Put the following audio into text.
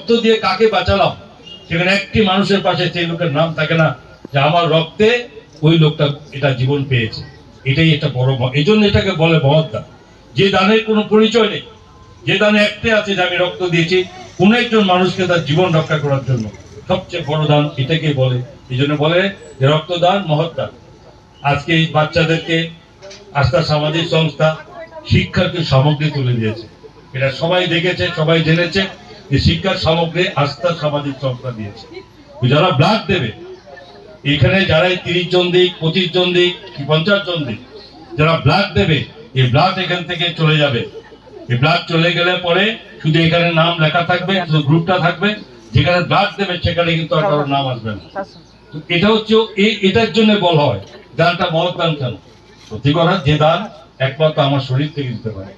রক্ত দিয়ে কাকে বাঁচালাম? সেখানে একটি মানুষের পাশে সেই লোকের নাম থাকে না, যে আমার রক্তে ওই লোকটা এটা জীবন পেয়েছে। এটাই একটা বড় এই জন্য এটাকে বলে মহৎ দান। যে দানের কোনো পরিচয় নেই, যে দানে একটাই আছে যে আমি রক্ত দিয়েছি, কোন একজন মানুষকে তার জীবন রক্ষা করার জন্য সবচেয়ে বড় দান এটাকে বলে। এই জন্য বলে যে রক্তদান মহৎ দান। আজকে এই বাচ্চাদেরকে আস্থা সামাজিক সংস্থা শিক্ষার কিছু সামগ্রী তুলে দিয়েছে। এটা সবাই দেখেছে, সবাই জেনেছে। যে শিক্ষার সামগ্রী আস্থা সামাজিক সংস্থা দিয়েছে। যারা ব্লাড দেবে, এখানে যারাই তিরিশ জন দিক, পঁচিশ জন দিক কি পঞ্চাশ জন দিক, যারা ব্লাড দেবে, এই ব্লাড এখান থেকে চলে যাবে। এই ব্লাড চলে গেলে পরে শুধু এখানে নাম লেখা থাকবে, শুধু গ্রুপটা থাকবে, যেখানে ব্লাড দেবে সেখানে কিন্তু আর কারোর নাম আসবে না। এটা হচ্ছে এই এটার জন্য বল হয়, দানটা মহৎ দান কেন? সত্যি কথা, যে দান একমাত্র আমার শরীর থেকে দিতে পারে।